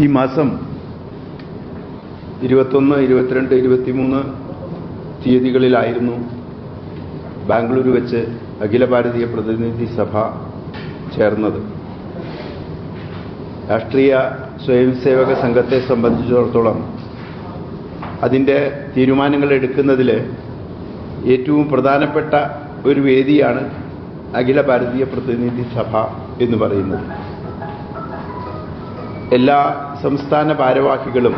ഈ മാസം ഇരുപത്തൊന്ന് ഇരുപത്തിരണ്ട് ഇരുപത്തിമൂന്ന് തീയതികളിലായിരുന്നു ബാംഗ്ലൂരു വെച്ച് അഖില ഭാരതീയ പ്രതിനിധി സഭ ചേർന്നത്. രാഷ്ട്രീയ സ്വയംസേവക സംഘത്തെ സംബന്ധിച്ചിടത്തോളം അതിന്റെ തീരുമാനങ്ങൾ എടുക്കുന്നതിൽ ഏറ്റവും പ്രധാനപ്പെട്ട ഒരു വേദിയാണ് അഖില ഭാരതീയ പ്രതിനിധി സഭ എന്ന് പറയുന്നത്. എല്ലാ സംസ്ഥാന ഭാരവാഹികളും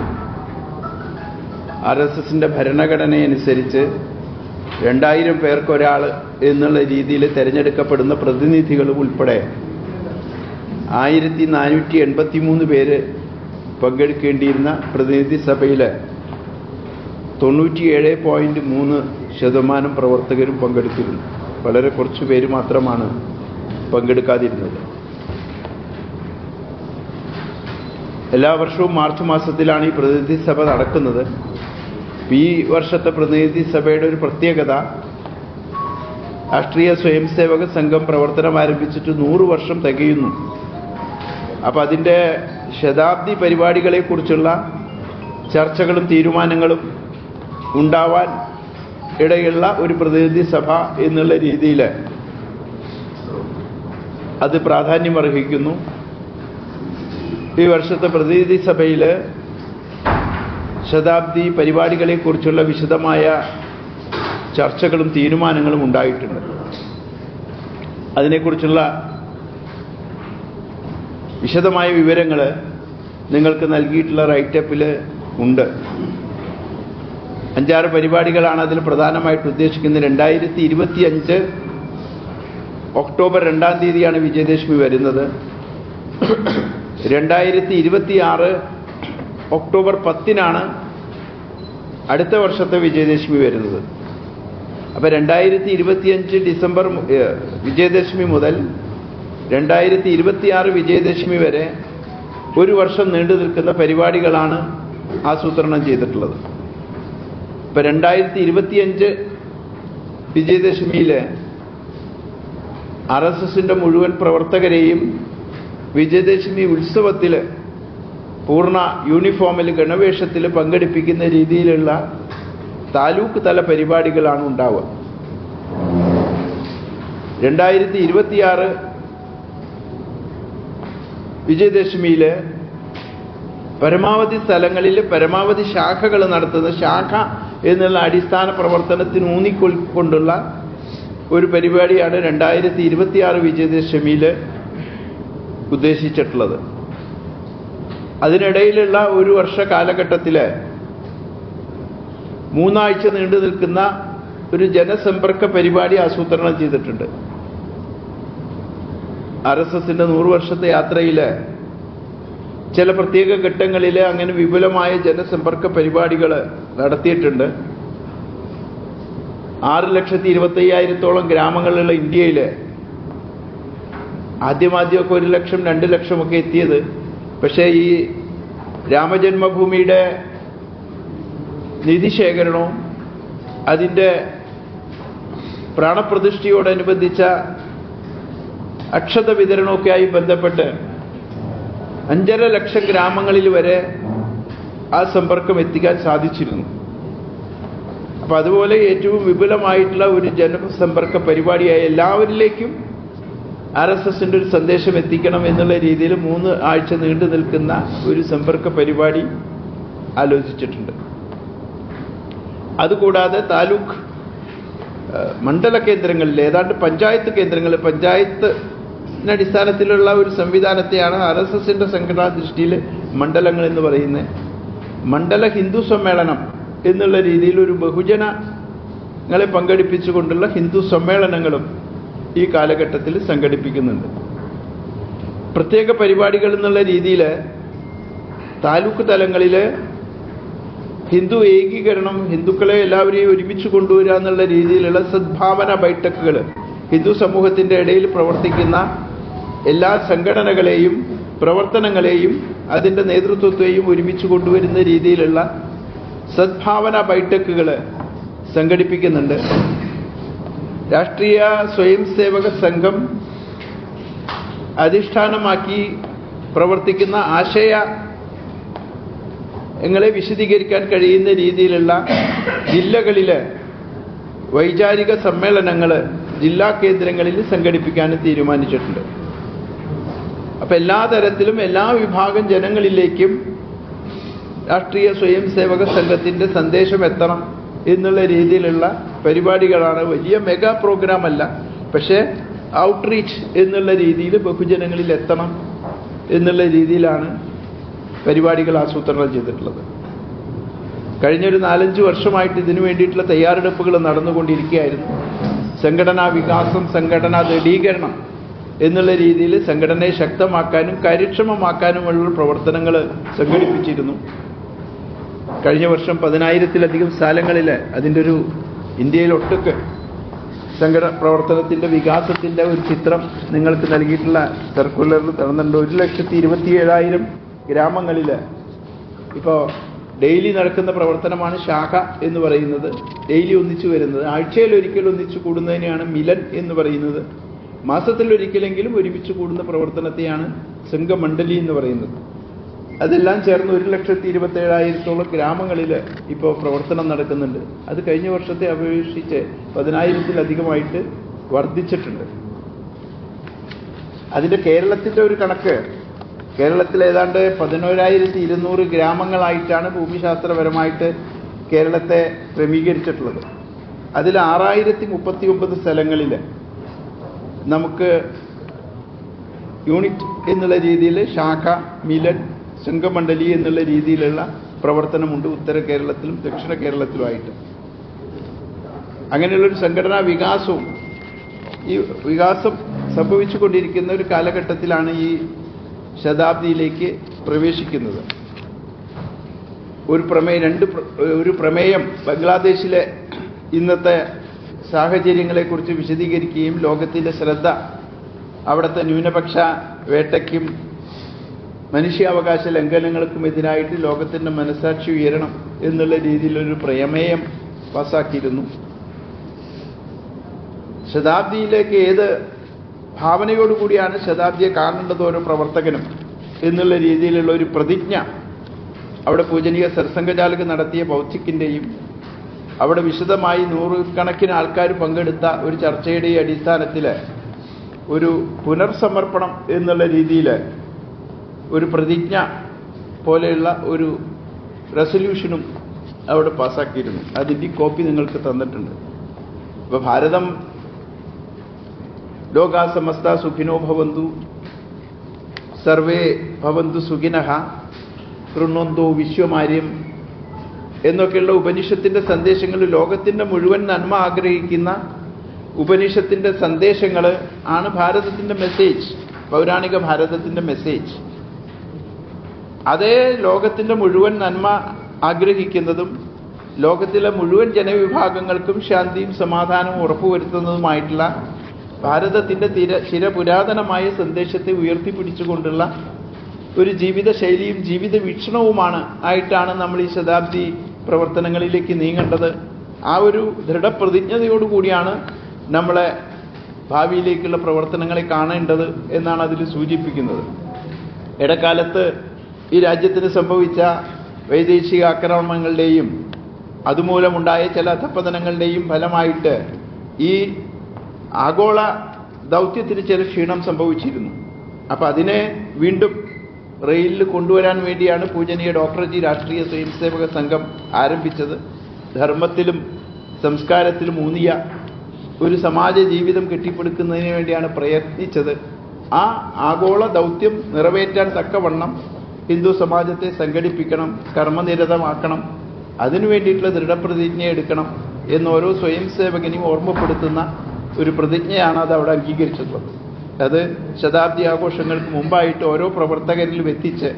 ആർ എസ് എസിന്റെ ഭരണഘടനയനുസരിച്ച് രണ്ടായിരം പേർക്കൊരാൾ എന്നുള്ള രീതിയിൽ തിരഞ്ഞെടുക്കപ്പെടുന്ന പ്രതിനിധികളും ഉൾപ്പെടെ ആയിരത്തി നാനൂറ്റി എൺപത്തി മൂന്ന് പേര് പങ്കെടുക്കേണ്ടിയിരുന്ന പ്രതിനിധി സഭയിൽ തൊണ്ണൂറ്റിയേഴ് പോയിന്റ് മൂന്ന് ശതമാനം പ്രവർത്തകരും പങ്കെടുത്തിരുന്നു. വളരെ കുറച്ച് പേര് മാത്രമാണ് പങ്കെടുക്കാതിരുന്നത്. എല്ലാ വർഷവും മാർച്ച് മാസത്തിലാണ് ഈ പ്രതിനിധി സഭ നടക്കുന്നത്. ഈ വർഷത്തെ പ്രതിനിധി സഭയുടെ ഒരു പ്രത്യേകത രാഷ്ട്രീയ സ്വയംസേവക സംഘം പ്രവർത്തനം ആരംഭിച്ചിട്ട് നൂറ് വർഷം തികയുന്നു. അപ്പം അതിന്റെ ശതാബ്ദി പരിപാടികളെക്കുറിച്ചുള്ള ചർച്ചകളും തീരുമാനങ്ങളും ഉണ്ടാവാൻ ഇടയുള്ള ഒരു പ്രതിനിധി സഭ എന്നുള്ള രീതിയിൽ അത് പ്രാധാന്യമർഹിക്കുന്നു. ഈ വർഷത്തെ പ്രതിനിധി സഭയിൽ ശതാബ്ദി പരിപാടികളെക്കുറിച്ചുള്ള വിശദമായ ചർച്ചകളും തീരുമാനങ്ങളും ഉണ്ടായിട്ടുണ്ട്. അതിനെക്കുറിച്ചുള്ള വിശദമായ വിവരങ്ങൾ നിങ്ങൾക്ക് നൽകിയിട്ടുള്ള റൈറ്റപ്പിൽ ഉണ്ട്. അഞ്ചാറ് പരിപാടികളാണ് അതിൽ പ്രധാനമായിട്ട് ഉദ്ദേശിക്കുന്നത്. രണ്ടായിരത്തി ഇരുപത്തി അഞ്ച് ഒക്ടോബർ രണ്ടാം തീയതിയാണ് വിജയദശമി വരുന്നത്. രണ്ടായിരത്തി ഇരുപത്തി ആറ് ഒക്ടോബർ പത്തിനാണ് അടുത്ത വർഷത്തെ വിജയദശമി വരുന്നത്. അപ്പോൾ രണ്ടായിരത്തി ഇരുപത്തിയഞ്ച് ഡിസംബർ വിജയദശമി മുതൽ രണ്ടായിരത്തി ഇരുപത്തിയാറ് വിജയദശമി വരെ ഒരു വർഷം നീണ്ടു നിൽക്കുന്ന പരിപാടികളാണ് ആസൂത്രണം ചെയ്തിട്ടുള്ളത്. ഇപ്പം രണ്ടായിരത്തി ഇരുപത്തിയഞ്ച് വിജയദശമിയിൽ ആർ എസ് എസിന്റെ മുഴുവൻ പ്രവർത്തകരെയും വിജയദശമി ഉത്സവത്തിൽ പൂർണ യൂണിഫോമിൽ ഗണവേഷത്തിൽ പങ്കെടുപ്പിക്കുന്ന രീതിയിലുള്ള താലൂക്ക് തല പരിപാടികളാണ് ഉണ്ടാവുക. രണ്ടായിരത്തി ഇരുപത്തിയാറ് വിജയദശമിയിൽ പരമാവധി സ്ഥലങ്ങളിൽ പരമാവധി ശാഖകൾ നടത്തുന്ന ശാഖ എന്നുള്ള അടിസ്ഥാന പ്രവർത്തനത്തിന് ഊന്നിക്കൊണ്ടുള്ള ഒരു പരിപാടിയാണ് രണ്ടായിരത്തി ഇരുപത്തിയാറ് വിജയദശമിയിൽ ഉദ്ദേശിച്ചിട്ടുള്ളത്. അതിനിടയിലുള്ള ഒരു വർഷ കാലഘട്ടത്തിൽ മൂന്നാഴ്ച നീണ്ടു നിൽക്കുന്ന ഒരു ജനസമ്പർക്ക പരിപാടി ആസൂത്രണം ചെയ്തിട്ടുണ്ട്. ആർ എസ് എസിന്റെ നൂറ് വർഷത്തെ യാത്രയിൽ ചില പ്രത്യേക ഘട്ടങ്ങളിൽ അങ്ങനെ വിപുലമായ ജനസമ്പർക്ക പരിപാടികൾ നടത്തിയിട്ടുണ്ട്. ആറ് ലക്ഷത്തി ഇരുപത്തയ്യായിരത്തോളം ഗ്രാമങ്ങളുള്ള ഇന്ത്യയിൽ ആദ്യമാദ്യമൊക്കെ ഒരു ലക്ഷം രണ്ട് ലക്ഷമൊക്കെ എത്തിയത്. പക്ഷേ ഈ രാമജന്മഭൂമിയുടെ നിധിശേഖരണവും അതിന്റെ പ്രാണപ്രതിഷ്ഠയോടനുബന്ധിച്ച അക്ഷത വിതരണമൊക്കെയായി ബന്ധപ്പെട്ട് അഞ്ചര ലക്ഷം ഗ്രാമങ്ങളിൽ വരെ ആ സമ്പർക്കം എത്തിക്കാൻ സാധിച്ചിരുന്നു. അപ്പം അതുപോലെ ഏറ്റവും വിപുലമായിട്ടുള്ള ഒരു ജനസമ്പർക്ക പരിപാടിയായ എല്ലാവരിലേക്കും ആർ എസ് എസിന്റെ ഒരു സന്ദേശം എത്തിക്കണം എന്നുള്ള രീതിയിൽ മൂന്ന് ആഴ്ച നീണ്ടു നിൽക്കുന്ന ഒരു സമ്പർക്ക പരിപാടി ആലോചിച്ചിട്ടുണ്ട്. അതുകൂടാതെ താലൂക്ക് മണ്ഡല കേന്ദ്രങ്ങളിൽ ഏതാണ്ട് പഞ്ചായത്ത് കേന്ദ്രങ്ങളിൽ പഞ്ചായത്ത് അടിസ്ഥാനത്തിലുള്ള ഒരു സംവിധാനത്തെയാണ് ആർ എസ് എസിന്റെ സംഘടനാ ദൃഷ്ടിയിൽ മണ്ഡലങ്ങൾ എന്ന് പറയുന്നത്. മണ്ഡല ഹിന്ദു സമ്മേളനം എന്നുള്ള രീതിയിൽ ഒരു ബഹുജനങ്ങളെ പങ്കെടുപ്പിച്ചുകൊണ്ടുള്ള ഹിന്ദു സമ്മേളനങ്ങളും ഈ കാലഘട്ടത്തിൽ സംഘടിപ്പിക്കുന്നുണ്ട്. പ്രത്യേക പരിപാടികൾ എന്നുള്ള രീതിയിൽ താലൂക്ക് തലങ്ങളിൽ ഹിന്ദു ഏകീകരണം ഹിന്ദുക്കളെ എല്ലാവരെയും ഒരുമിച്ച് കൊണ്ടുവരിക എന്നുള്ള രീതിയിലുള്ള സദ്ഭാവന ബൈഠക്കുകൾ ഹിന്ദു സമൂഹത്തിന്റെ ഇടയിൽ പ്രവർത്തിക്കുന്ന എല്ലാ സംഘടനകളെയും പ്രവർത്തനങ്ങളെയും അതിന്റെ നേതൃത്വത്തെയും ഒരുമിച്ച് കൊണ്ടുവരുന്ന രീതിയിലുള്ള സദ്ഭാവന ബൈഠക്കുകൾ സംഘടിപ്പിക്കുന്നുണ്ട്. രാഷ്ട്രീയ സ്വയം സേവക സംഘം അധിഷ്ഠാനമാക്കി പ്രവർത്തിക്കുന്ന ആശയ ങ്ങളെ വിശദീകരിക്കാൻ കഴിയുന്ന രീതിയിലുള്ള ജില്ലകളിലെ വൈചാരിക സമ്മേളനങ്ങൾ ജില്ലാ കേന്ദ്രങ്ങളിൽ സംഘടിപ്പിക്കാൻ തീരുമാനിച്ചിട്ടുണ്ട്. അപ്പം എല്ലാ തരത്തിലും എല്ലാ വിഭാഗം ജനങ്ങളിലേക്കും രാഷ്ട്രീയ സ്വയം സേവക സംഘത്തിന്റെ സന്ദേശം എത്തണം എന്നുള്ള രീതിയിലുള്ള പരിപാടികളാണ്. വലിയ മെഗാ പ്രോഗ്രാം അല്ല പക്ഷേ ഔട്ട്റീച്ച് എന്നുള്ള രീതിയിൽ ബഹുജനങ്ങളിൽ എത്തണം എന്നുള്ള രീതിയിലാണ് പരിപാടികൾ ആസൂത്രണം ചെയ്തിട്ടുള്ളത്. കഴിഞ്ഞൊരു നാലഞ്ച് വർഷമായിട്ട് ഇതിനു വേണ്ടിയിട്ടുള്ള തയ്യാറെടുപ്പുകൾ നടന്നുകൊണ്ടിരിക്കുകയായിരുന്നു. സംഘടനാ വികാസം സംഘടനാ ദൃഢീകരണം എന്നുള്ള രീതിയിൽ സംഘടനയെ ശക്തമാക്കാനും കാര്യക്ഷമമാക്കാനുമുള്ള പ്രവർത്തനങ്ങൾ സംഘടിപ്പിച്ചിരുന്നു. കഴിഞ്ഞ വർഷം പതിനായിരത്തിലധികം സ്ഥലങ്ങളിൽ അതിന്റെ ഒരു ഇന്ത്യയിലൊട്ടുക്ക് സംഘട പ്രവർത്തനത്തിന്റെ വികാസത്തിന്റെ ഒരു ചിത്രം നിങ്ങൾക്ക് നൽകിയിട്ടുള്ള സർക്കുലറിൽ തന്നിട്ടുണ്ട്. ഒരു ലക്ഷത്തി ഇരുപത്തി ഏഴായിരം ഗ്രാമങ്ങളിൽ ഇപ്പോൾ ഡെയിലി നടക്കുന്ന പ്രവർത്തനമാണ് ശാഖ എന്ന് പറയുന്നത്. ഡെയിലി ഒന്നിച്ചു വരുന്നത്. ആഴ്ചയിൽ ഒരിക്കൽ ഒന്നിച്ചു കൂടുന്നതിനെയാണ് മിലൻ എന്ന് പറയുന്നത്. മാസത്തിൽ ഒരിക്കലെങ്കിലും ഒരുമിച്ച് കൂടുന്ന പ്രവർത്തനത്തെയാണ് സംഘമണ്ഡലി എന്ന് പറയുന്നത്. അതെല്ലാം ചേർന്ന് ഒരു ലക്ഷത്തി ഇരുപത്തി ഏഴായിരത്തോളം ഗ്രാമങ്ങളിൽ ഇപ്പോൾ പ്രവർത്തനം നടക്കുന്നുണ്ട്. അത് കഴിഞ്ഞ വർഷത്തെ അപേക്ഷിച്ച് പതിനായിരത്തിലധികമായിട്ട് വർദ്ധിച്ചിട്ടുണ്ട്. അതിന്റെ കേരളത്തിന്റെ ഒരു കണക്ക് കേരളത്തിൽ ഏതാണ്ട് പതിനോരായിരത്തി ഇരുന്നൂറ് ഗ്രാമങ്ങളായിട്ടാണ് ഭൂമിശാസ്ത്രപരമായിട്ട് കേരളത്തെ ക്രമീകരിച്ചിട്ടുള്ളത്. അതിൽ ആറായിരത്തി മുപ്പത്തി ഒമ്പത് സ്ഥലങ്ങളിൽ നമുക്ക് യൂണിറ്റ് എന്നുള്ള രീതിയിൽ ശാഖ മിലൻ ശംഖമണ്ഡലി എന്നുള്ള രീതിയിലുള്ള പ്രവർത്തനമുണ്ട് ഉത്തര കേരളത്തിലും ദക്ഷിണ കേരളത്തിലുമായിട്ട്. അങ്ങനെയുള്ളൊരു സംഘടനാ വികാസവും ഈ വികാസം സംഭവിച്ചുകൊണ്ടിരിക്കുന്ന ഒരു കാലഘട്ടത്തിലാണ് ഈ ശതാബ്ദിയിലേക്ക് പ്രവേശിക്കുന്നത്. ഒരു പ്രമേയം രണ്ട് ഒരു പ്രമേയം ബംഗ്ലാദേശിലെ ഇന്നത്തെ സാഹചര്യങ്ങളെക്കുറിച്ച് വിശദീകരിക്കുകയും ലോകത്തിന്റെ ശ്രദ്ധ അവിടുത്തെ ന്യൂനപക്ഷ വേട്ടയ്ക്കും മനുഷ്യാവകാശ ലംഘനങ്ങൾക്കും എതിരായിട്ട് ലോകത്തിന്റെ മനസാക്ഷി ഉയരണം എന്നുള്ള രീതിയിലൊരു പ്രമേയം പാസാക്കിയിരുന്നു. ശതാബ്ദിയിലേക്ക് ഏത് ഭാവനയോടുകൂടിയാണ് ശതാബ്ദിയെ കാണേണ്ടത് ഓരോ പ്രവർത്തകനും എന്നുള്ള രീതിയിലുള്ള ഒരു പ്രതിജ്ഞ അവിടെ പൂജനീയ സർസംഘചാലക് നടത്തിയ ബൗദ്ധിക്കിന്റെയും അവിടെ വിശദമായി നൂറുകണക്കിന് ആൾക്കാർ പങ്കെടുത്ത ഒരു ചർച്ചയുടെ അടിസ്ഥാനത്തിൽ ഒരു പുനർസമർപ്പണം എന്നുള്ള രീതിയിൽ ഒരു പ്രതിജ്ഞ പോലെയുള്ള ഒരു റെസൊല്യൂഷനും അവിടെ പാസ്സാക്കിയിരുന്നു അതിന്റെ കോപ്പി നിങ്ങൾക്ക് തന്നിട്ടുണ്ട്. ഇപ്പോൾ ഭാരതം ലോകാ സമസ്ത സുഖിനോ ഭവന്തു സർവേ ഭവന്തു സുഖിനഹ കൃണ്ണന്തോ വിശ്വമാര്യം എന്നൊക്കെയുള്ള ഉപനിഷത്തിന്റെ സന്ദേശങ്ങൾ ലോകത്തിന്റെ മുഴുവൻ നന്മ ആഗ്രഹിക്കുന്ന ഉപനിഷത്തിന്റെ സന്ദേശങ്ങൾ ആണ് ഭാരതത്തിന്റെ മെസ്സേജ് പൗരാണിക ഭാരതത്തിന്റെ മെസ്സേജ് അതേ ലോകത്തിന്റെ മുഴുവൻ നന്മ ആഗ്രഹിക്കുന്നതും ലോകത്തിലെ മുഴുവൻ ജനവിഭാഗങ്ങൾക്കും ശാന്തിയും സമാധാനവും ഉറപ്പുവരുത്തുന്നതുമായിട്ടുള്ള ഭാരതത്തിന്റെ തിര ചിരപുരാതനമായ സന്ദേശത്തെ ഉയർത്തിപ്പിടിച്ചുകൊണ്ടുള്ള ഒരു ജീവിത ശൈലിയും ജീവിത വീക്ഷണവുമാണ് ആയിട്ടാണ് നമ്മൾ ഈ ശതാബ്ദി പ്രവർത്തനങ്ങളിലേക്ക് നീങ്ങേണ്ടത്. ആ ഒരു ദൃഢപ്രതിജ്ഞതയോടുകൂടിയാണ് നമ്മളെ ഭാവിയിലേക്കുള്ള പ്രവർത്തനങ്ങളെ കാണേണ്ടത് എന്നാണ് അതിൽ സൂചിപ്പിക്കുന്നത്. ഇടക്കാലത്ത് ഈ രാജ്യത്തിന് സംഭവിച്ച വൈദേശിക ആക്രമണങ്ങളുടെയും അതുമൂലമുണ്ടായ ചില അധപ്പതനങ്ങളുടെയും ഫലമായിട്ട് ഈ ആഗോള ദൗത്യത്തിന് ചില ക്ഷീണം സംഭവിച്ചിരുന്നു. അപ്പം അതിനെ വീണ്ടും റെയിലിൽ കൊണ്ടുവരാൻ വേണ്ടിയാണ് പൂജനീയ ഡോക്ടർജി രാഷ്ട്രീയ സ്വയംസേവക സംഘം ആരംഭിച്ചത്. ധർമ്മത്തിലും സംസ്കാരത്തിലും ഊന്നിയ ഒരു സമാജ ജീവിതം കെട്ടിപ്പടുക്കുന്നതിന് വേണ്ടിയാണ് പ്രയത്നിച്ചത്. ആ ആഗോള ദൗത്യം നിറവേറ്റാൻ തക്കവണ്ണം ഹിന്ദു സമാജത്തെ സംഘടിപ്പിക്കണം കർമ്മനിരതമാക്കണം അതിനു വേണ്ടിയിട്ടുള്ള ദൃഢപ്രതിജ്ഞ എടുക്കണം എന്ന് ഓരോ സ്വയം സേവകനെയും ഓർമ്മപ്പെടുത്തുന്ന ഒരു പ്രതിജ്ഞയാണ് അത് അവിടെ അംഗീകരിച്ചിട്ടുള്ളത് അത് ശതാബ്ദി ആഘോഷങ്ങൾക്ക് മുമ്പായിട്ട് ഓരോ പ്രവർത്തകരിലും എത്തിച്ച്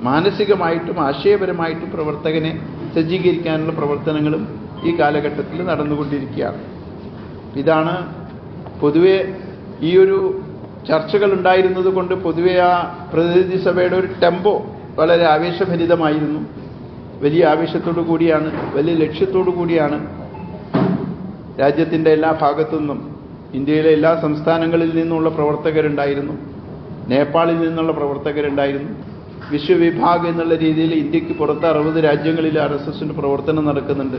മാനസികമായിട്ടും ആശയപരമായിട്ടും പ്രവർത്തകനെ സജ്ജീകരിക്കാനുള്ള പ്രവർത്തനങ്ങളും ഈ കാലഘട്ടത്തിൽ നടന്നുകൊണ്ടിരിക്കുകയാണ്. ഇതാണ് പൊതുവെ ഈ ഒരു ചർച്ചകൾ ഉണ്ടായിരുന്നത് കൊണ്ട് പൊതുവെ ആ പ്രതിനിധി സഭയുടെ ഒരു ടെമ്പോ വളരെ ആവേശഭരിതമായിരുന്നു. വലിയ ആവേശത്തോടു കൂടിയാണ് വലിയ ലക്ഷ്യത്തോടു കൂടിയാണ് രാജ്യത്തിന്റെ എല്ലാ ഭാഗത്തു നിന്നും ഇന്ത്യയിലെ എല്ലാ സംസ്ഥാനങ്ങളിൽ നിന്നുള്ള പ്രവർത്തകരുണ്ടായിരുന്നു നേപ്പാളിൽ നിന്നുള്ള പ്രവർത്തകരുണ്ടായിരുന്നു. വിശ്വവിഭാഗ് എന്നുള്ള രീതിയിൽ ഇന്ത്യയ്ക്ക് പുറത്ത് അറുപത് രാജ്യങ്ങളിൽ ആർ എസ് എസിന്റെ പ്രവർത്തനം നടക്കുന്നുണ്ട്.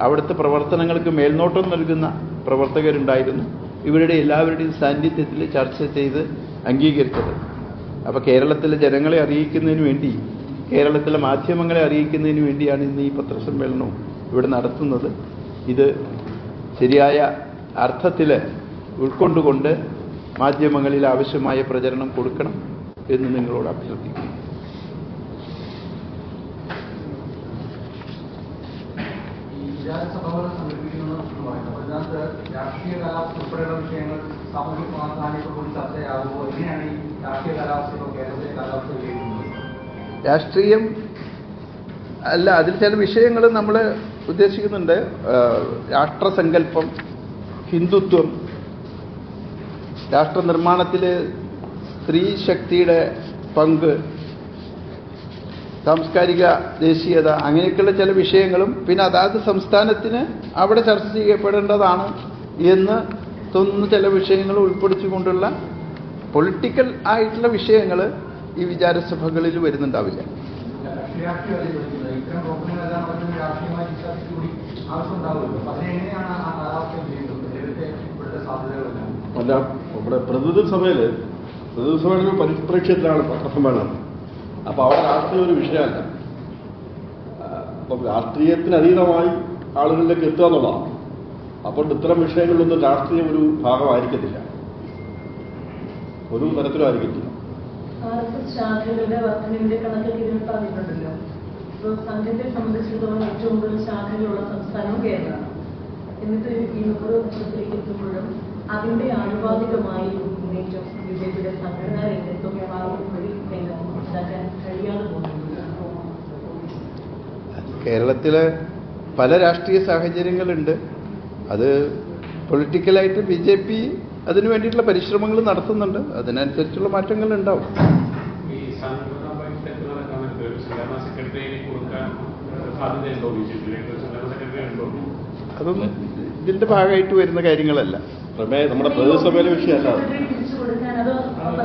അവിടുത്തെ പ്രവർത്തനങ്ങൾക്ക് മേൽനോട്ടം നൽകുന്ന പ്രവർത്തകരുണ്ടായിരുന്നു. ഇവരുടെ എല്ലാവരുടെയും സാന്നിധ്യത്തിൽ ചർച്ച ചെയ്ത് അംഗീകരിച്ചത്. അപ്പോൾ കേരളത്തിലെ ജനങ്ങളെ അറിയിക്കുന്നതിന് വേണ്ടി കേരളത്തിലെ മാധ്യമങ്ങളെ അറിയിക്കുന്നതിന് വേണ്ടിയാണ് ഇന്ന് ഈ പത്രസമ്മേളനം ഇവിടെ നടത്തുന്നത്. ഇത് ശരിയായ അർത്ഥത്തിൽ ഉൾക്കൊണ്ടുകൊണ്ട് മാധ്യമങ്ങളിൽ ആവശ്യമായ പ്രചരണം കൊടുക്കണം എന്ന് നിങ്ങളോട് അഭ്യർത്ഥിക്കുന്നു. ഈ വിചാരസഭകൾ സംഘടിപ്പിക്കുന്നത് എന്ന് പറയുന്നത് അതിനകത്ത് രാഷ്ട്രീയ കാലാവസ്ഥ ഉൾപ്പെടെയുള്ള വിഷയങ്ങൾ പ്രാധാന്യത്തോട് കൂടി ചർച്ചയാകുമ്പോൾ എങ്ങനെയാണ് ഈ രാഷ്ട്രീയ കാലാവസ്ഥയോ കേരളത്തിലെ കാലാവസ്ഥ വിലയിരുത്തുന്നത് രാഷ്ട്രീയം അല്ല അതിൽ ചില വിഷയങ്ങൾ നമ്മൾ ഉദ്ദേശിക്കുന്നുണ്ട്. രാഷ്ട്രസങ്കല്പം ഹിന്ദുത്വം രാഷ്ട്ര നിർമ്മാണത്തിൽ സ്ത്രീ ശക്തിയുടെ പങ്ക് സാംസ്കാരിക ദേശീയത അങ്ങനെയൊക്കെയുള്ള ചില വിഷയങ്ങളും. പിന്നെ അതാത് സംസ്ഥാനത്തിന് അവിടെ ചർച്ച ചെയ്യപ്പെടേണ്ടതാണ് എന്ന് തോന്നുന്ന ചില വിഷയങ്ങൾ ഉൾപ്പെടുത്തിക്കൊണ്ടുള്ള പൊളിറ്റിക്കൽ ആയിട്ടുള്ള വിഷയങ്ങൾ ഈ വിചാരസഭകളിൽ വരുന്നുണ്ടാവില്ല. അല്ല നമ്മുടെ പ്രതിനിധി സഭയിൽ പ്രതിനിധി സഭയുടെ പരിപ്രേക്ഷ്യത്തിലാണ് പത്രസമ്മേളനം. അപ്പൊ അവിടെ രാഷ്ട്രീയ ഒരു വിഷയമല്ല. അപ്പം രാഷ്ട്രീയത്തിന് അതീതമായി ആളുകളിലേക്ക് എത്തുക എന്നുള്ളതാണ്. അപ്പോൾ ഇത്തരം വിഷയങ്ങളിലൊന്നും രാഷ്ട്രീയം ഒരു ഭാഗമായിരിക്കത്തില്ല. ഒരു തരത്തിലും ആയിരിക്കത്തില്ല. ആർ എസ് എസ് ശാഖകളുടെ വർധനയുടെ കണക്കൊക്കെ ഇതിൽ പറഞ്ഞിട്ടുണ്ടല്ലോ. ഇപ്പോൾ സംഘത്തെ സംബന്ധിച്ചിടത്തോളം ഏറ്റവും കൂടുതൽ ശാഖകളുള്ള സംസ്ഥാനവും കേരളമാണ്. എന്നിട്ട് ഈ നൂറ് അതിന്റെ ആനുപാതികമായി മുന്നേറ്റം സംഘടനാ രംഗത്തും വഴി ഉണ്ടാക്കാൻ കഴിയാതെ കേരളത്തിലെ പല രാഷ്ട്രീയ സാഹചര്യങ്ങളുണ്ട്. അത് പൊളിറ്റിക്കലായിട്ട് ബി ജെ പി അതിനു വേണ്ടിയിട്ടുള്ള പരിശ്രമങ്ങൾ നടത്തുന്നുണ്ട്. അതിനനുസരിച്ചുള്ള മാറ്റങ്ങൾ ഉണ്ടാവും. അതൊന്നും ഇതിന്റെ ഭാഗമായിട്ട് വരുന്ന കാര്യങ്ങളല്ല. പ്രമേയ നമ്മുടെ വിഷയമല്ല അത്. അത്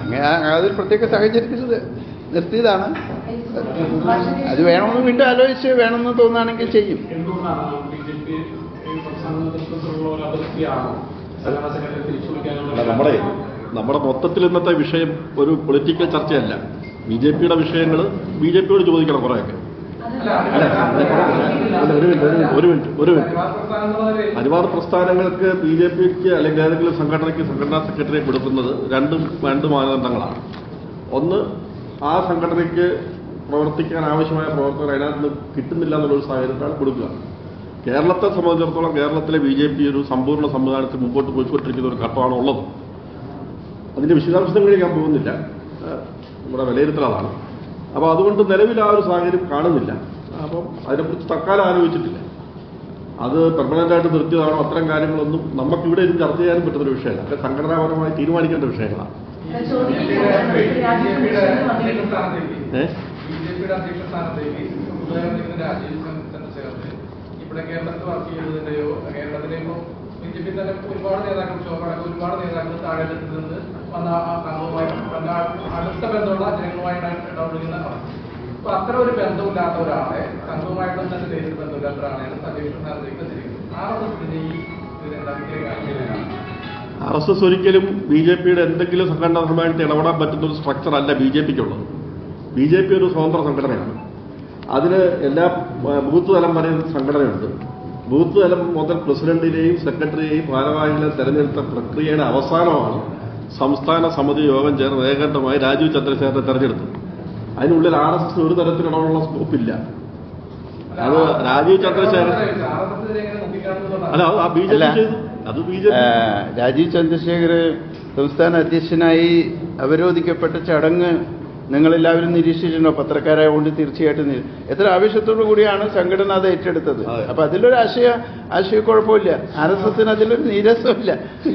അങ്ങനെ അതൊരു പ്രത്യേക സാഹചര്യത്തിൽ നിർത്തിയതാണ്. അത് വേണമെന്ന് വീണ്ടും ആലോചിച്ച് വേണമെന്ന് തോന്നുകയാണെങ്കിൽ ചെയ്യും. എന്തുകൊണ്ടാണ് ബി ജെ പി സംസ്ഥാന നേതൃത്വത്തിലുള്ള ഒരു അതിർത്തിയാണോ സംഘടനാ സെക്രട്ടറി തിരിച്ചു അല്ല, വിളിക്കാനുള്ള നമ്മുടെ നമ്മുടെ മൊത്തത്തിൽ ഇന്നത്തെ വിഷയം ഒരു പൊളിറ്റിക്കൽ ചർച്ചയല്ല. ബി ജെ പിയുടെ വിഷയങ്ങൾ ബി ജെ പിയോട് ചോദിക്കണം കുറേയൊക്കെ. ഒരു മിനിറ്റ്, ഒരു മിനിറ്റ്, അനുവാദ പ്രസ്ഥാനങ്ങൾക്ക് ബി ജെ പിക്ക് അല്ലെങ്കിൽ ഏതെങ്കിലും സംഘടനയ്ക്ക് സംഘടനാ സെക്രട്ടറിയെ കൊടുക്കുന്നത് രണ്ടും രണ്ട് മാനദണ്ഡങ്ങളാണ്. ഒന്ന് ആ സംഘടനയ്ക്ക് പ്രവർത്തിക്കാൻ ആവശ്യമായ പ്രവർത്തകർ അതിനകത്ത് കിട്ടുന്നില്ല എന്നുള്ളൊരു സാഹചര്യത്തിലാണ് കൊടുക്കുക. കേരളത്തെ സംബന്ധിച്ചിടത്തോളം കേരളത്തിലെ ബി ജെ പി ഒരു സമ്പൂർണ സംവിധാനത്തിൽ മുമ്പോട്ട് പോയിക്കൊണ്ടിരിക്കുന്ന ഒരു ഘട്ടമാണ് ഉള്ളത് അതിന്റെ വിശദാംശങ്ങളിലേക്ക് ഞാൻ പോകുന്നില്ല. നമ്മുടെ വിലയിരുത്തൽ അതാണ്. അപ്പോൾ അതുകൊണ്ട് നിലവിൽ ആ ഒരു സാഹചര്യം കാണുന്നില്ല. അപ്പം അതിനെക്കുറിച്ച് തൽക്കാലം ആലോചിച്ചിട്ടില്ല. അത് പെർമനന്റ് ആയിട്ട് നിർത്തിയതാണോ അത്തരം കാര്യങ്ങളൊന്നും നമുക്ക് ഇവിടെ ഇരുന്ന് ചർച്ച ചെയ്യാനും പറ്റുന്ന ഒരു വിഷയമല്ല. അതൊക്കെ സംഘടനാപരമായി തീരുമാനിക്കേണ്ട വിഷയങ്ങളാണ്. ഏഹ് ബി ജെ പിയുടെ അധ്യക്ഷ സ്ഥാനത്തേക്ക് ഉപകരണത്തിന് രാജീവ് ചന്ദ്രശേഖരന് ഇവിടെ കേരളത്തിൽ വർക്ക് ചെയ്യുന്നതിന്റെയോ കേരളത്തിലെ ഇപ്പോൾ ബി ജെ പി തന്നെ ഒരുപാട് നേതാക്കൾ ചോപ്പടക്കം ഒരുപാട് നേതാക്കൾ താഴെ നിന്ന് വന്ന ആ സംഘവുമായി അടുത്ത ബന്ധമുള്ള ജനങ്ങളുമായിട്ട് ഇടപെടുന്ന അപ്പൊ അത്ര ഒരു ബന്ധമില്ലാത്ത ഒരാളെ സംഘവുമായിട്ടും തന്നെ നേരിട്ട് ബന്ധമില്ലാത്ത ഒരാളെയാണ് സജീവ് എത്തിയിരിക്കുന്നത് ആ ഇതിന്റെ ഈ ആർ എസ് എസ് ഒരിക്കലും ബി ജെ പിയുടെ എന്തെങ്കിലും സംഘടനാപരമായിട്ട് ഇടപെടാൻ പറ്റുന്ന ഒരു സ്ട്രക്ചർ അല്ല ബി ജെ പിക്കുള്ളത് ബി ജെ പി ഒരു സ്വതന്ത്ര സംഘടനയാണ്. അതിന് എല്ലാ ബൂത്ത് തലം വരെ സംഘടനയുണ്ട്. ബൂത്ത് തലം മുതൽ പ്രസിഡന്റിനെയും സെക്രട്ടറിയെയും ഭാരവാഹികളെ തെരഞ്ഞെടുത്ത പ്രക്രിയയുടെ അവസാനമാണ് സംസ്ഥാന സമിതി യോഗം ചേർന്ന് ഏകണ്ഠമായി രാജീവ് ചന്ദ്രശേഖരനെ തെരഞ്ഞെടുത്തത്. അതിനുള്ളിൽ ആർ എസ് എസ് ഒരു തരത്തിലുള്ള സ്കോപ്പില്ല അത് രാജീവ് ചന്ദ്രശേഖരൻ അല്ല ആ ബി ജെ. പി അത് ബി ജെ രാജീവ് ചന്ദ്രശേഖർ സംസ്ഥാന അധ്യക്ഷനായി അവരോധിക്കപ്പെട്ട ചടങ്ങ് നിങ്ങളെല്ലാവരും നിരീക്ഷിച്ചിട്ടുണ്ടോ? പത്രക്കാരായതുകൊണ്ട് തീർച്ചയായിട്ടും എത്ര ആവേശത്തോടു കൂടിയാണ് സംഘടന അത് ഏറ്റെടുത്തത്. അപ്പൊ അതിലൊരു ആശയ ആശയക്കുഴപ്പമില്ല. ആർ എസ് എസിന് അതിലൊരു നീരസമില്ല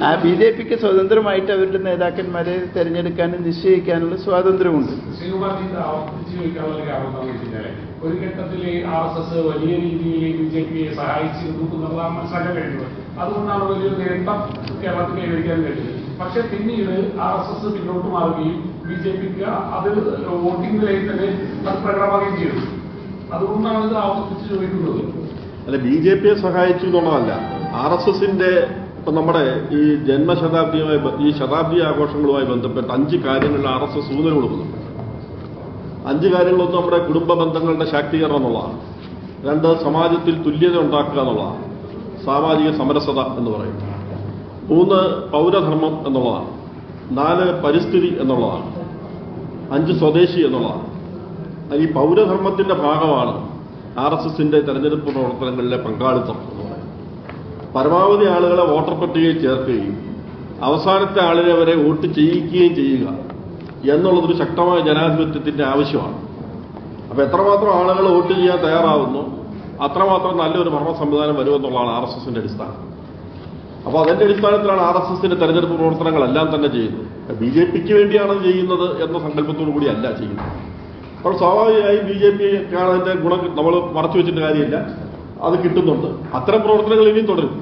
ആ ബി ജെ പിക്ക് സ്വതന്ത്രമായിട്ട് അവരുടെ നേതാക്കന്മാരെ തെരഞ്ഞെടുക്കാനും നിശ്ചയിക്കാനുള്ള സ്വാതന്ത്ര്യമുണ്ട്. ശ്രീകുമാർ ഇത് ആവർത്തിച്ച് ചോദിക്കാനുള്ള ഒരു കാരണം എന്താണെന്ന് വെച്ച് ഘട്ടത്തിൽ ആർ എസ് എസ് വലിയ രീതിയിൽ ബി ജെ പിയെ സഹായിച്ചിരുന്നു എന്നുള്ളതാണ് മനസ്സിലാക്കാൻ കഴിയുന്നത്. അതുകൊണ്ടാണ് വലിയൊരു നേട്ടം കേരളത്തിൽ കൈവരിക്കാൻ കഴിയുന്നത് പക്ഷെ പിന്നീട് ആർ എസ് എസ് പിന്നോട്ട് മാറുകയും ബി ജെ പിക്ക് അത് വോട്ടിംഗ് നിലയിൽ തന്നെ അത് പ്രകടമാകുകയും ചെയ്തു. അതുകൊണ്ടാണ് ഇത് ആവർത്തിച്ച് ചോദിക്കുന്നത്. അല്ല ബി ജെ പിയെ സഹായിച്ചു എന്നുള്ളതല്ല. ആർ എസ് എസിന്റെ ഇപ്പൊ നമ്മുടെ ഈ ജന്മശതാബ്ദിയുമായി ഈ ശതാബ്ദി ആഘോഷങ്ങളുമായി ബന്ധപ്പെട്ട് അഞ്ച് കാര്യങ്ങളിൽ ആർ എസ് എസ് ഊന്നൽ കൊടുക്കുന്നുണ്ട് അഞ്ച് കാര്യങ്ങളൊന്ന് നമ്മുടെ കുടുംബ ബന്ധങ്ങളുടെ ശാക്തീകരണം എന്നുള്ളതാണ്. രണ്ട് സമാജത്തിൽ തുല്യത ഉണ്ടാക്കുക എന്നുള്ളതാണ്. സാമാജിക സമരസത എന്ന് പറയും മൂന്ന് പൗരധർമ്മം എന്നുള്ളതാണ്. നാല് പരിസ്ഥിതി എന്നുള്ളതാണ്. അഞ്ച് സ്വദേശി എന്നുള്ളതാണ്. ഈ പൗരധർമ്മത്തിന്റെ ഭാഗമാണ് ആർ എസ് എസിന്റെ തെരഞ്ഞെടുപ്പ് പ്രവർത്തനങ്ങളിലെ പങ്കാളിത്തം പരമാവധി ആളുകളെ വോട്ടർ പട്ടികയിൽ ചേർക്കുകയും അവസാനത്തെ ആളിനെ വരെ വോട്ട് ചെയ്യിക്കുകയും ചെയ്യുക എന്നുള്ളതൊരു ശക്തമായ ജനാധിപത്യത്തിന്റെ ആവശ്യമാണ്. അപ്പൊ എത്രമാത്രം ആളുകൾ വോട്ട് ചെയ്യാൻ തയ്യാറാവുന്നു അത്രമാത്രം നല്ലൊരു ഭരണ സംവിധാനം വരുമെന്നുള്ളതാണ് ആർ എസ് എസിന്റെ അടിസ്ഥാനം. അപ്പോൾ അതിന്റെ അടിസ്ഥാനത്തിലാണ് ആർ എസ് എസിന്റെ തെരഞ്ഞെടുപ്പ് പ്രവർത്തനങ്ങളെല്ലാം തന്നെ ചെയ്യുന്നത്. ബി ജെ പിക്ക് വേണ്ടിയാണ് ചെയ്യുന്നത് എന്ന സങ്കല്പത്തോടു കൂടി അല്ല ചെയ്യുന്നത്. അപ്പോൾ സ്വാഭാവികമായും ബി ജെ പിക്കാണ് അതിന്റെ ഗുണം നമ്മൾ മറച്ചു വെച്ചിട്ട് കാര്യമില്ല. അത് കിട്ടുന്നുണ്ട്. അത്തരം പ്രവർത്തനങ്ങൾ ഇനിയും തുടരും.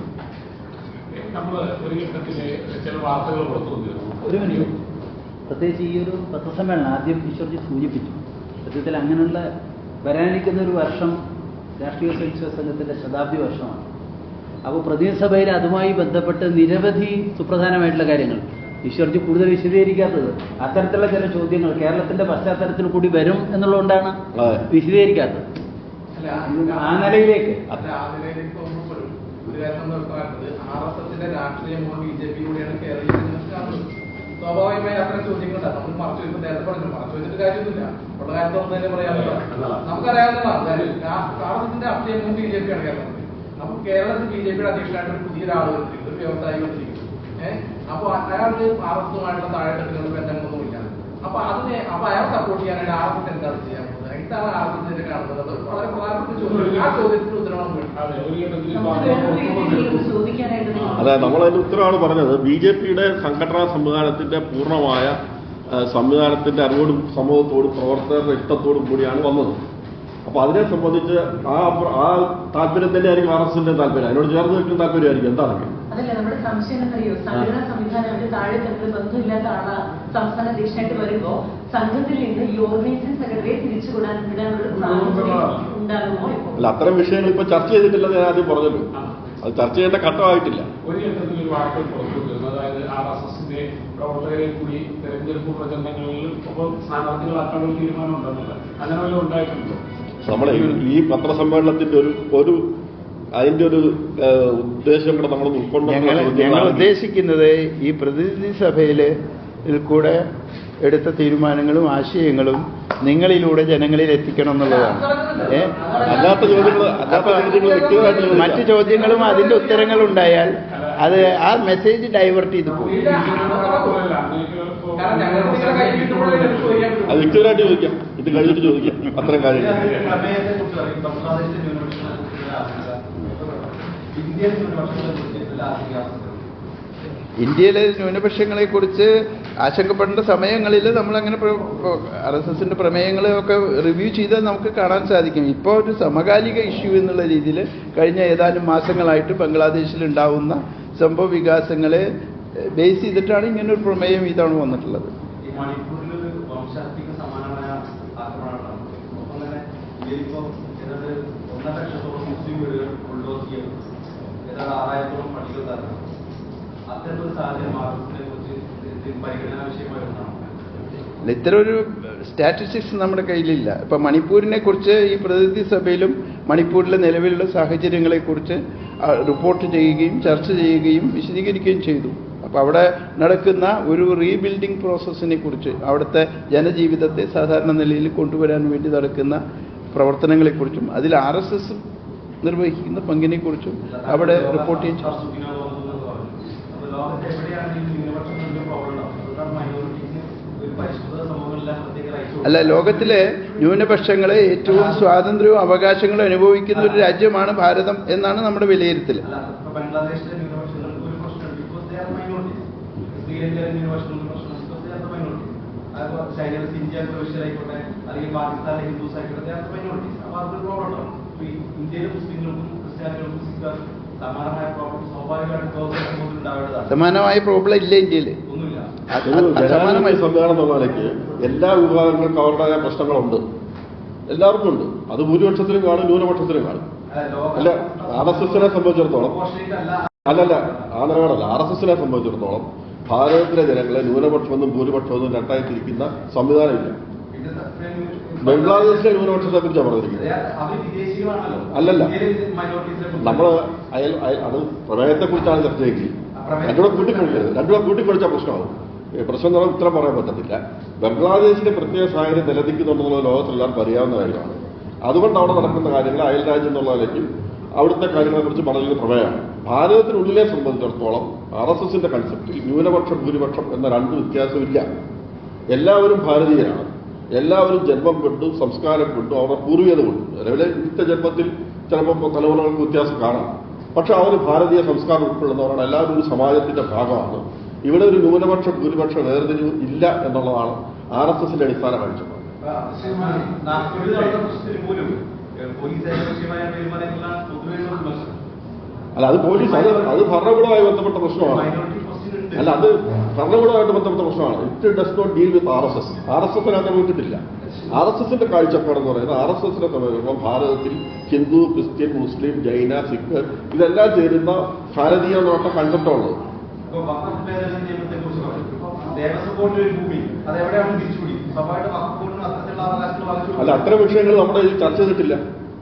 നമ്മൾ ഒരു ഘട്ടത്തിൽ ചില വാർത്തകൾ പുറത്തു ഒരു മിനിറ്റ്. പ്രത്യേകിച്ച് ഈ ഒരു പത്രസമ്മേളനം ആദ്യം ഈശ്വർജി സൂചിപ്പിച്ചു. സത്യത്തിൽ അങ്ങനെയുള്ള വരാനിരിക്കുന്ന ഒരു വർഷം രാഷ്ട്രീയ സ്വയംസേവക സംഘത്തിന്റെ ശതാബ്ദി വർഷമാണ്. അപ്പോൾ പ്രതിനിധിസഭയിൽ അതുമായി ബന്ധപ്പെട്ട് നിരവധി സുപ്രധാനമായിട്ടുള്ള കാര്യങ്ങൾ. ഈശ്വർജി കൂടുതൽ വിശദീകരിക്കാത്തത്. അത്തരത്തിലുള്ള ചില ചോദ്യങ്ങൾ കേരളത്തിന്റെ പശ്ചാത്തലത്തിൽ കൂടി വരും എന്നുള്ളതുകൊണ്ടാണ്. വിശദീകരിക്കാത്തത്. അല്ല ആ നിലയിലേക്ക് സ്വാഭാവികമായി അത്തരം ചോദ്യങ്ങളുണ്ടാകും നമ്മൾ മറച്ചു വെക്കും നേരത്തെ പറഞ്ഞു മറച്ചു വെച്ചിട്ട് കാര്യമൊന്നുമില്ല. ഉള്ള കാര്യം തന്നെ നമുക്കറിയാവുന്നതാണ്. രാഷ്ട്രീയ മുഖം ബി ജെ പിയാണ് കേരളത്തിൽ നമുക്ക് കേരളത്തിൽ ബി ജെ പിയുടെ അധ്യക്ഷനായിട്ട് ഒരു പുതിയൊരാൾ വന്നിരിക്കുന്നു ഒരു വ്യവസായി വന്നിരിക്കുന്നു. ഏഹ് അപ്പൊ അയാൾക്ക് ആർ എസ് എസുമായിട്ടുള്ള താഴെത്തട്ടുകൾ ബന്ധങ്ങളൊന്നുമില്ല അപ്പൊ അതിനെ അപ്പൊ അയാൾ സപ്പോർട്ട് ചെയ്യാനായിട്ട് ആർ എസ് എസ് എന്താണ് ചെയ്യാൻ പോകുന്നത്? ഇതാണ് ആർ എസ് എസിന്റെ കാണുന്നത് വളരെ പ്രധാനപ്പെട്ട ചോദ്യം ആ ചോദ്യത്തിന് ഉത്തരം അതെ ഒരു അതിന്റെ ഉത്തരവാണ് പറഞ്ഞത്. ബി ജെ പിയുടെ സംഘടനാ സംവിധാനത്തിന്റെ പൂർണമായ സംവിധാനത്തിന്റെ അറിവോടും സമൂഹത്തോടും പ്രവർത്തകരുടെ ഇഷ്ടത്തോടും കൂടിയാണ് വന്നത്. അപ്പൊ അതിനെ സംബന്ധിച്ച് ആ ആ താല്പര്യം തന്നെ ആയിരിക്കും ആർ എസിന്റെ താല്പര്യം. അതിനോട് ചേർന്ന് നിൽക്കുന്ന താല്പര്യമായിരിക്കും എന്താണ്? അതല്ല നമ്മുടെ സംശയം എന്നറിയോ സംഘടനാ താഴെ തട്ടിൽ ബന്ധമില്ലാത്ത ആളാ സംസ്ഥാന അധ്യക്ഷനായിട്ട് വരുമ്പോ സംഘത്തിൽ നിന്ന് ഈ ഓർഗനൈസിംഗ് സെക്രട്ടറിയെ തിരിച്ചുവിടാൻ വിടാനുള്ള ഒരു സാഹചര്യം ഉണ്ടാകുമോ അല്ല അത്തരം വിഷയങ്ങൾ ഇപ്പൊ ചർച്ച ചെയ്തിട്ടില്ല ഞാൻ ആദ്യം പറഞ്ഞത്. അത് ചർച്ച ചെയ്യേണ്ട ഘട്ടമായിട്ടില്ല. ഒരു ഘട്ടത്തിൽ ഒരു വാർത്ത പുറത്തു അതായത് ആർ എസ് എസിന്റെ പ്രവർത്തകരെ കൂടി തെരഞ്ഞെടുപ്പ് പ്രചരണങ്ങളിൽ ഒപ്പം സ്ഥാനാർത്ഥികളാക്കാനുള്ള തീരുമാനം ഉണ്ടെന്നില്ല. അങ്ങനെ വല്ലതും ഉണ്ടായിട്ടുണ്ടോ? നമ്മളെ ഈ- പത്രസമ്മേളനത്തിന്റെ ഒരു ഒരു അതിന്റെ ഒരു ഉദ്ദേശം കൂടെ നമ്മൾ ഉൾക്കൊണ്ട ഞങ്ങൾ ഉദ്ദേശിക്കുന്നത് ഈ പ്രതിനിധി സഭയിൽ കൂടെ എടുത്ത തീരുമാനങ്ങളും ആശയങ്ങളും നിങ്ങളിലൂടെ ജനങ്ങളിൽ എത്തിക്കണം എന്നുള്ളതാണ് മറ്റ് ചോദ്യങ്ങളും അതിന്റെ ഉത്തരങ്ങൾ ഉണ്ടായാൽ അത് ആ മെസ്സേജ് ഡൈവേർട്ട് ചെയ്തു പോകും. അത് വ്യക്തിപരമായിട്ട് ചോദിക്കാം. ഇത് കഴിഞ്ഞിട്ട് ചോദിക്കാം. അത്രയും കാര്യം. ഇന്ത്യയിലെ ന്യൂനപക്ഷങ്ങളെ കുറിച്ച് ആശങ്കപ്പെടേണ്ട സമയങ്ങളിൽ നമ്മളങ്ങനെ ആർ എസ് എസിന്റെ പ്രമേയങ്ങളൊക്കെ റിവ്യൂ ചെയ്താൽ നമുക്ക് കാണാൻ സാധിക്കും. ഇപ്പോൾ ഒരു സമകാലിക ഇഷ്യൂ എന്നുള്ള രീതിയിൽ കഴിഞ്ഞ ഏതാനും മാസങ്ങളായിട്ട് ബംഗ്ലാദേശിൽ ഉണ്ടാവുന്ന സംഭവ വികാസങ്ങളെ ബേസ് ചെയ്തിട്ടാണ് ഇങ്ങനെ ഒരു പ്രമേയം ഇതാണ് വന്നിട്ടുള്ളത്. ഈ മണിപ്പൂരിൽ വംശഹത്യക്ക് സമാനമായ ആക്രമണമാണ് ഒപ്പം ഇന്ത്യയിലിപ്പോൾ ഏതാണ്ട് ഒന്നര ലക്ഷത്തോളം മുസ്ലിം വീടുകൾ ബുൾഡോസ് ഏതാണ്ട് ആറായിരത്തോളം പള്ളികൾ തകർന്നു അത്തരത്തിലൊരു സാഹചര്യം ആർഎസിനെ കുറിച്ച് സ്റ്റാറ്റിസ്റ്റിക്സ് നമ്മുടെ കയ്യിലില്ല. ഇപ്പൊ മണിപ്പൂരിനെ കുറിച്ച് ഈ പ്രതിനിധി സഭയിലും മണിപ്പൂരിലെ നിലവിലുള്ള സാഹചര്യങ്ങളെ കുറിച്ച് റിപ്പോർട്ട് ചെയ്യുകയും ചർച്ച ചെയ്യുകയും വിശദീകരിക്കുകയും ചെയ്തു. അപ്പൊ അവിടെ നടക്കുന്ന ഒരു റീബിൽഡിംഗ് പ്രോസസ്സിനെ കുറിച്ച് അവിടുത്തെ ജനജീവിതത്തെ സാധാരണ നിലയിൽ കൊണ്ടുവരാൻ വേണ്ടി നടക്കുന്ന പ്രവർത്തനങ്ങളെക്കുറിച്ചും അതിൽ ആർ എസ് എസ് നിർവഹിക്കുന്ന പങ്കിനെക്കുറിച്ചും അവിടെ റിപ്പോർട്ട് ചെയ്യും അല്ല ലോകത്തിലെ ന്യൂനപക്ഷങ്ങളെ ഏറ്റവും സ്വാതന്ത്ര്യവും അവകാശങ്ങളും അനുഭവിക്കുന്ന ഒരു രാജ്യമാണ് ഭാരതം എന്നാണ് നമ്മുടെ വിലയിരുത്തൽ ബംഗ്ലാദേശിലെ ന്യൂനപക്ഷങ്ങൾക്ക് ഒരു പ്രശ്നമുണ്ട് ബിക്കോസ് ദേ ആർ മൈനോറിറ്റീസ് ശ്രീലങ്കയിലെ ന്യൂനപക്ഷങ്ങൾക്ക് പ്രശ്നം ബിക്കോസ് ദേ ആർ മൈനോറിറ്റീസ് അതിപ്പോ ചൈനയിലെ പ്രവിശ്യ ആയിക്കോട്ടെ അല്ലെങ്കിൽ പാകിസ്ഥാനിലെ ഹിന്ദുസ് ആയിക്കോട്ടെ മൈനോറിറ്റീസ് അപ്പൊ അതൊരു പ്രോബ്ലം ഉണ്ടാവും ഇന്ത്യയിലെ മുസ്ലിങ്ങൾക്കും ക്രിസ്ത്യാനികൾക്കും സിഖുകാർക്കും സമാനമായ പ്രോബ്ലം സ്വാഭാവികമായിട്ട് ഗവൺമെന്റ് മുന്നിൽ ഉണ്ടാവേണ്ടതാണ്. സമാനമായ പ്രോബ്ലം ഇല്ല ഇന്ത്യയിൽ ജനാധിപത്യ സമാനമായി. സംവിധാനം എന്നുള്ള നിലയ്ക്ക് എല്ലാ വിഭാഗങ്ങൾക്കും അവരുടേതായ പ്രശ്നങ്ങളുണ്ട്. എല്ലാവർക്കും ഉണ്ട്. അത് ഭൂരിപക്ഷത്തിലും കാണും ന്യൂനപക്ഷത്തിലും കാണും. അല്ല ആർ എസ് എസിനെ സംബന്ധിച്ചിടത്തോളം അല്ലല്ല ആ നിലപാടല്ല. ആർ എസ് എസിനെ സംബന്ധിച്ചിടത്തോളം ഭാരതത്തിലെ ജനങ്ങളെ ന്യൂനപക്ഷമെന്നും ഭൂരിപക്ഷമെന്നും രണ്ടായി തിരിക്കുന്ന സംവിധാനമില്ല. ബംഗ്ലാദേശിലെ ന്യൂനപക്ഷത്തെ കുറിച്ചാണ് പറഞ്ഞിരിക്കുന്നത്? അല്ലല്ല. നമ്മൾ അയൽ അത് പ്രമേയത്തെ കുറിച്ചാണ് ചർച്ച ചെയ്യുന്നത് രണ്ടുകൂടെ കൂട്ടിക്കൊടുക്കരുത് രണ്ടുകൂടെ കൂട്ടിക്കൊടിച്ച പ്രശ്നമാവും. പ്രശ്നം എന്ന് പറഞ്ഞാൽ ഉത്തരം പറയാൻ പറ്റത്തില്ല. ബംഗ്ലാദേശിന്റെ പ്രത്യേക സാഹചര്യം നിലനിൽക്കുന്നുണ്ടെന്നുള്ള ലോകത്തെല്ലാവർക്കും അറിയാവുന്ന കാര്യമാണ്. അതുകൊണ്ട് അവിടെ നടക്കുന്ന കാര്യങ്ങൾ അയൽ രാജ്യം എന്നുള്ള നിലയ്ക്ക് അവിടുത്തെ കാര്യങ്ങളെക്കുറിച്ച് പറഞ്ഞത് പ്രമേയമാണ് ഭാരതത്തിനുള്ളിലെ സംബന്ധിച്ചിടത്തോളം ആർ എസ് എസിന്റെ കൺസെപ്റ്റിൽ ന്യൂനപക്ഷം ഭൂരിപക്ഷം എന്ന രണ്ട് വ്യത്യാസമില്ല എല്ലാവരും ഭാരതീയരാണ്. എല്ലാവരും ജന്മം കൊണ്ടും സംസ്കാരം കൊണ്ടും അവരുടെ പൂർവീയത കൊണ്ടും. നിലവിലെ ഇന്നത്തെ ജന്മത്തിൽ ചിലപ്പോൾ തലമുറകൾക്ക് വ്യത്യാസം കാണാം. പക്ഷെ അവർ ഭാരതീയ സംസ്കാരം ഉൾക്കൊള്ളുന്നവരാണ്. എല്ലാവരും ഒരു സമാജത്തിന്റെ ഭാഗമാണ്. ഇവിടെ ഒരു ന്യൂനപക്ഷ ഭൂരിപക്ഷ വേർതിരിവ് ഇല്ല എന്നുള്ളതാണ് ആർ എസ് എസിന്റെ അടിസ്ഥാന കാഴ്ചപ്പാട്. അല്ല അത് പോലീസ് അത് അത് ഭരണകൂടവുമായി ബന്ധപ്പെട്ട പ്രശ്നമാണ്. അല്ല അത് ഭരണകൂടമായിട്ട് ബന്ധപ്പെട്ട പ്രശ്നമാണ്. It does not deal with R S S R S എസിനെ അങ്ങനെ വിട്ടിട്ടില്ല. ആർ എസ് എസിന്റെ കാഴ്ചപ്പാട് എന്ന് പറയുന്നത് ആർ എസ് എസിനെ സംബന്ധിച്ചിടത്തോളം ഭാരതത്തിൽ Hindu Christian Muslim Jaina Sikh ഇതെല്ലാം ചേരുന്ന ഭാരതീയ നോട്ട കണ്ടെത്തുള്ളത് അല്ല അത്തരം വിഷയങ്ങൾ നമ്മുടെ ചർച്ച ചെയ്തിട്ടില്ല.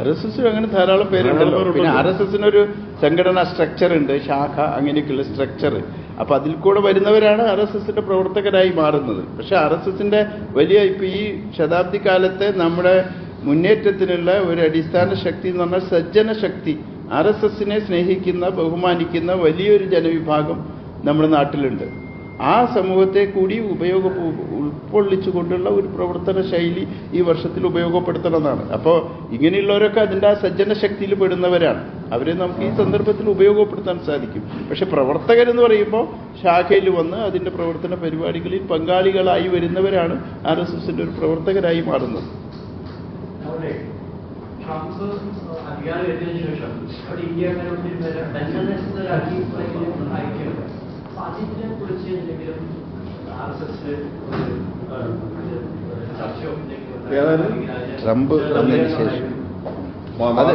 ആർ എസ് എസിൽ അങ്ങനെ ധാരാളം പേരുണ്ടല്ലോ. പിന്നെ ആർ. എസ് എസിനൊരു സംഘടനാ സ്ട്രക്ചർ ഉണ്ട്. ശാഖ അങ്ങനെയൊക്കെയുള്ള സ്ട്രക്ചർ അപ്പൊ അതിൽ കൂടെ വരുന്നവരാണ് ആർ എസ് എസിന്റെ പ്രവർത്തകരായി മാറുന്നത്. പക്ഷെ ആർ എസ് എസിന്റെ വലിയ ഇപ്പൊ ഈ ശതാബ്ദി കാലത്തെ നമ്മുടെ മുന്നേറ്റത്തിനുള്ള ഒരു അടിസ്ഥാന ശക്തി എന്ന് പറഞ്ഞാൽ സജ്ജന ശക്തി ആർ എസ് എസിനെ സ്നേഹിക്കുന്ന ബഹുമാനിക്കുന്ന വലിയൊരു ജനവിഭാഗം നമ്മുടെ നാട്ടിലുണ്ട്. ആ സമൂഹത്തെ കൂടി ഉപയോഗ ഉൾക്കൊള്ളിച്ചുകൊണ്ടുള്ള ഒരു പ്രവർത്തന ശൈലി ഈ വർഷത്തിൽ ഉപയോഗപ്പെടുത്തണമെന്നാണ്. അപ്പോൾ ഇങ്ങനെയുള്ളവരൊക്കെ അതിന്റെ ആ സജ്ജന ശക്തിയിൽ പെടുന്നവരാണ്. അവരെ നമുക്ക് ഈ സന്ദർഭത്തിൽ ഉപയോഗപ്പെടുത്താൻ സാധിക്കും. പക്ഷെ പ്രവർത്തകരെന്ന് പറയുമ്പോൾ ശാഖയിൽ വന്ന് അതിന്റെ പ്രവർത്തന പരിപാടികളിൽ പങ്കാളികളായി വരുന്നവരാണ് ആർ എസ് എസിന്റെ ഒരു പ്രവർത്തകരായി മാറുന്നത്. അധികാരം ശേഷം ഇന്ത്യ ട്രംപ് വന്നതിന് ശേഷം. അത്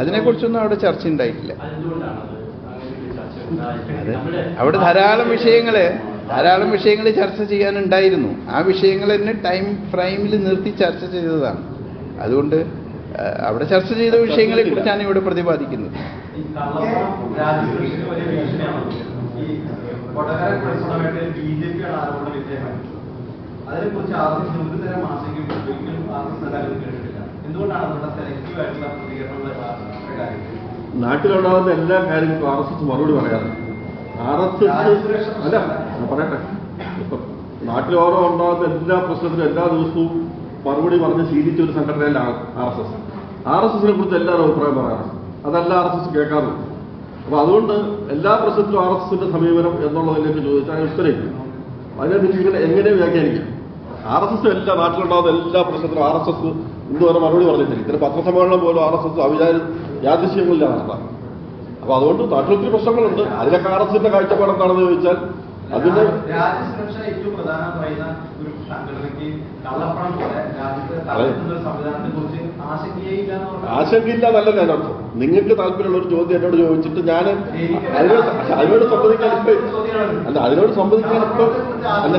അതിനെക്കുറിച്ചൊന്നും അവിടെ ചർച്ച ഉണ്ടായിട്ടില്ല അത്. അവിടെ ധാരാളം വിഷയങ്ങൾ ധാരാളം വിഷയങ്ങൾ ചർച്ച ചെയ്യാനുണ്ടായിരുന്നു. ആ വിഷയങ്ങൾ തന്നെ ടൈം ഫ്രെയിമിൽ നിർത്തി ചർച്ച ചെയ്തതാണ്. അതുകൊണ്ട് അവിടെ ചർച്ച ചെയ്ത വിഷയങ്ങളെ കുറിച്ചാണ് ഇവിടെ പ്രതിപാദിക്കുന്നത് ഈ കള്ളപ്പണം രാജ്യസുരക്ഷയ്ക്ക് വലിയ ഭീഷണിയാണ് ഈ കൊടകര പ്രശ്നമായിട്ട് ബി ജെ പിയാണ് ആരോപണ വിധേയമായി. അതിനെക്കുറിച്ച് ആർ എസ് ഒരു തരം ആശങ്കയും ഒരിക്കലും ആർ എസ് കേട്ടിട്ടില്ല. എന്തുകൊണ്ടാണ് നമ്മുടെ സെലക്റ്റീവ് ആയിട്ടുള്ള പ്രതികരണങ്ങളുടെ കാര്യത്തിൽ നാട്ടിലുണ്ടാകുന്ന എല്ലാ കാര്യങ്ങൾക്കും ആർ എസ് എസ് മറുപടി പറയാറുണ്ട് ആർ എസ് എസ് അല്ല പറയട്ടെ. ഇപ്പൊ നാട്ടിൽ ഓരോ ഉണ്ടാകുന്ന എല്ലാ പ്രശ്നത്തിനും എല്ലാ ദിവസവും മറുപടി പറഞ്ഞ് ശീലിച്ച ഒരു സംഘടനയിലാണ് R S S R S എസിനെ കുറിച്ച് എല്ലാവരും അഭിപ്രായം പറയാറുണ്ട് അതല്ല ആർ എസ് എസ് കേൾക്കാറുണ്ട് അപ്പൊ അതുകൊണ്ട് എല്ലാ പ്രശ്നത്തിലും ആർ എസ് എസിന്റെ സമീപനം എന്നുള്ളതിലേക്ക് ചോദിച്ചാൽ ഉത്തരവില്ല. അതിനെ നിങ്ങൾ എങ്ങനെ വ്യാഖ്യാനിക്കാം? ആർ എസ് എസ് എല്ലാ നാട്ടിലുണ്ടാകുന്ന എല്ലാ പ്രശ്നത്തിലും ആർ എസ് എസ് ഇന്ന് വരെ മറുപടി പറഞ്ഞിട്ടില്ല. ഇത്തരം പത്രസമ്മേളനം പോലും ആർ എസ് എസ് അവിചാര യാദൃശ്യങ്ങളില്ല നടത്താം അപ്പൊ അതുകൊണ്ട് നാട്ടിൽ ഒത്തിരി പ്രശ്നങ്ങളുണ്ട്. അതിലൊക്കെ ആർ എസ് എസിന്റെ കാഴ്ചപ്പാട് എന്താണെന്ന് ചോദിച്ചാൽ അതിന് രാജ്യസുരക്ഷ ഏറ്റവും പ്രധാനം പറയുന്ന ഒരു സംഘടനയ്ക്ക് കള്ളപ്പണം പോലെ രാജ്യത്തെ സംവിധാനത്തെ കുറിച്ച് ആശങ്കയില്ല ആശങ്കയില്ല എന്നല്ല ഞാൻ അർത്ഥം. നിങ്ങൾക്ക് താല്പര്യമുള്ള ഒരു ചോദ്യം എന്നോട് ചോദിച്ചിട്ട് ഞാൻ അതിനോട് അതിനോട് സംബന്ധിക്കാൻ ഇപ്പൊ അല്ല അതിനോട് സംബന്ധിക്കാൻ ഇപ്പൊ അല്ല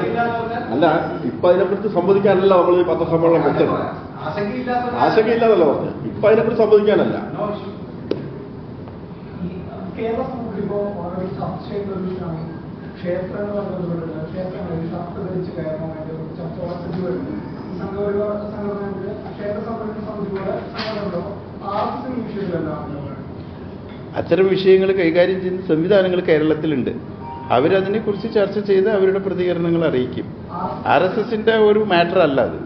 അല്ല ഇപ്പൊ അതിനെക്കുറിച്ച് സംബന്ധിക്കാനല്ല നമ്മൾ ഈ പത്രസമ്മേളനം വെച്ചത്. ആശങ്കയില്ല ആശങ്കയില്ലാന്നല്ല പറഞ്ഞത്. ഇപ്പൊ അതിനെക്കുറിച്ച്. ഈ കേരള സമൂഹത്തിൽ ഇപ്പോൾ ചർച്ച ചെയ്ത ഒരു ക്ഷേത്രങ്ങളുമായി ബന്ധപ്പെട്ടിട്ട് ക്ഷേത്രങ്ങളിൽ ഷർട്ട് ധരിച്ച് കയറണമായിട്ട് ഒരു ചർച്ച വളർത്തി വരുന്നു സംഘപരിവാർ സംഘടനയുടെ ക്ഷേത്ര സംരക്ഷണ സമിതിയുടെ സംഘടനകളോ ആർ എസ് എസ് വിഷയത്തിലല്ല അത്തരം വിഷയങ്ങൾ കൈകാര്യം ചെയ്യുന്ന സംവിധാനങ്ങൾ കേരളത്തിലുണ്ട്. അവരതിനെക്കുറിച്ച് ചർച്ച ചെയ്ത് അവരുടെ പ്രതികരണങ്ങൾ അറിയിക്കും. ആർ എസ് എസിന്റെ ഒരു മാറ്റർ അല്ല അത്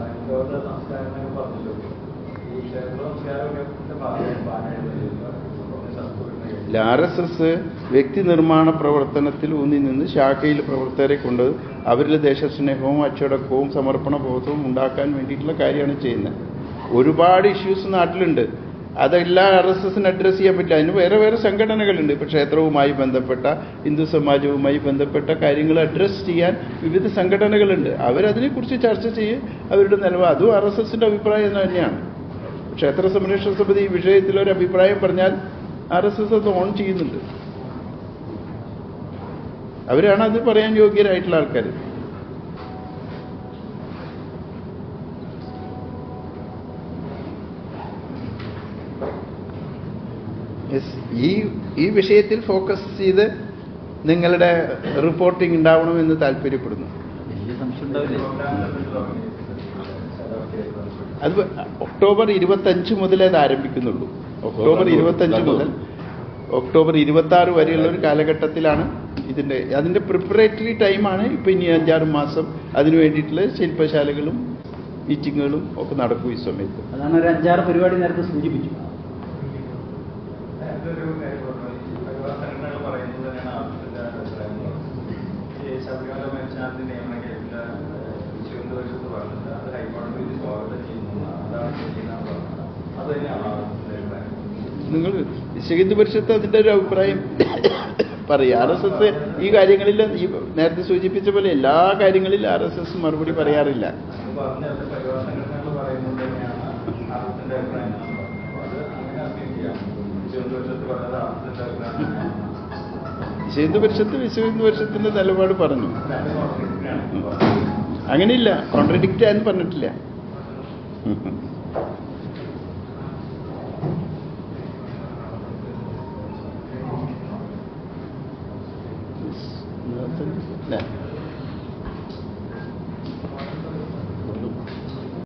ഹൈന്ദവ സംസ്കാരം എന്നൊക്കെ പറഞ്ഞല്ലോ ഈ ക്ഷേത്ര സംസ്കാരമൊക്കെ ഭാഗമായിട്ട് ആർ എസ് എസ് വ്യക്തി നിർമ്മാണ പ്രവർത്തനത്തിൽ ഊന്നി നിന്ന് ശാഖയിൽ പ്രവർത്തകരെ കൊണ്ട് അവരിൽ ദേശസ്നേഹവും അച്ചടക്കവും സമർപ്പണ ബോധവും ഉണ്ടാക്കാൻ വേണ്ടിയിട്ടുള്ള കാര്യമാണ് ചെയ്യുന്നത്. ഒരുപാട് ഇഷ്യൂസ് നാട്ടിലുണ്ട്. അതെല്ലാം ആർ എസ് എസിന് അഡ്രസ്സ് ചെയ്യാൻ പറ്റില്ല. അതിന് വേറെ വേറെ സംഘടനകളുണ്ട്. ഇപ്പോൾ ക്ഷേത്രവുമായി ബന്ധപ്പെട്ട ഹിന്ദു സമാജവുമായി ബന്ധപ്പെട്ട കാര്യങ്ങൾ അഡ്രസ്സ് ചെയ്യാൻ വിവിധ സംഘടനകളുണ്ട്. അവരതിനെക്കുറിച്ച് ചർച്ച ചെയ്യും. അവരുടെ നിലവ് അതും ആർ എസ് എസിന്റെ അഭിപ്രായം തന്നെയാണ്. ക്ഷേത്ര സംരക്ഷണ സമിതി ഈ വിഷയത്തിൽ ഒരു അഭിപ്രായം പറഞ്ഞാൽ ആർ എസ് എസ് അത് ഓൺ ചെയ്യുന്നുണ്ട്. അവരാണ് അത് പറയാൻ യോഗ്യരായിട്ടുള്ള ആൾക്കാർ ഈ ഈ വിഷയത്തിൽ ഫോക്കസ് ചെയ്ത് നിങ്ങളുടെ റിപ്പോർട്ടിംഗ് ഉണ്ടാവണമെന്ന് താല്പര്യപ്പെടുന്നു. അത് ഒക്ടോബർ ഇരുപത്തഞ്ച് മുതലേ അത് ആരംഭിക്കുന്നുള്ളൂ. ഒക്ടോബർ ഇരുപത്തഞ്ച് മുതൽ ഒക്ടോബർ ഇരുപത്തി ആറ് വരെയുള്ള ഒരു കാലഘട്ടത്തിലാണ് ഇതിന്റെ അതിന്റെ പ്രിപ്പറേറ്ററി ടൈമാണ് ഇപ്പൊ ഇനി അഞ്ചാറ് മാസം അതിനു വേണ്ടിയിട്ടുള്ള ശില്പശാലകളും മീറ്റിങ്ങുകളും ഒക്കെ നടക്കും ഈ സമയത്ത്. അതാണ് ഒരു അഞ്ചാറ് പരിപാടി നേരത്തെ സൂചിപ്പിച്ചു ഒരു കാര്യം പറഞ്ഞു ഈ ഭഗവാൻ സംഘടനകൾ പറയുന്നത് തന്നെയാണ് ആവശ്യത്തിന്റെ അഭിപ്രായം എന്ന് പറഞ്ഞത്. ഈ ശബരിമല മേൽശാന്തി നിയമന കേസിൽ തിരുവനന്തപുരത്ത് പറഞ്ഞത് അത് ഹൈക്കോടതി സ്വാഗതം ചെയ്യുന്നു അതാണ് ചെയ്യുന്നത് പറഞ്ഞത് അത് തന്നെയാണ് ആവശ്യത്തിന്റെ അഭിപ്രായം നിങ്ങൾ വിശ്വഹിന്ദു പരിഷത്ത് അതിന്റെ ഒരു അഭിപ്രായം പറയും ആർ എസ് എസ് ഈ കാര്യങ്ങളിൽ ഈ നേരത്തെ സൂചിപ്പിച്ച പോലെ എല്ലാ കാര്യങ്ങളിലും ആർ എസ് എസ് മറുപടി പറയാറില്ല. ഹിന്ദു പരിഷത്ത് വിശ്വ ഹിന്ദു പരിഷത്തിന്റെ നിലപാട് പറഞ്ഞു. അങ്ങനെയില്ല. കോൺട്രഡിക്റ്റ് ആയെന്ന് പറഞ്ഞിട്ടില്ല.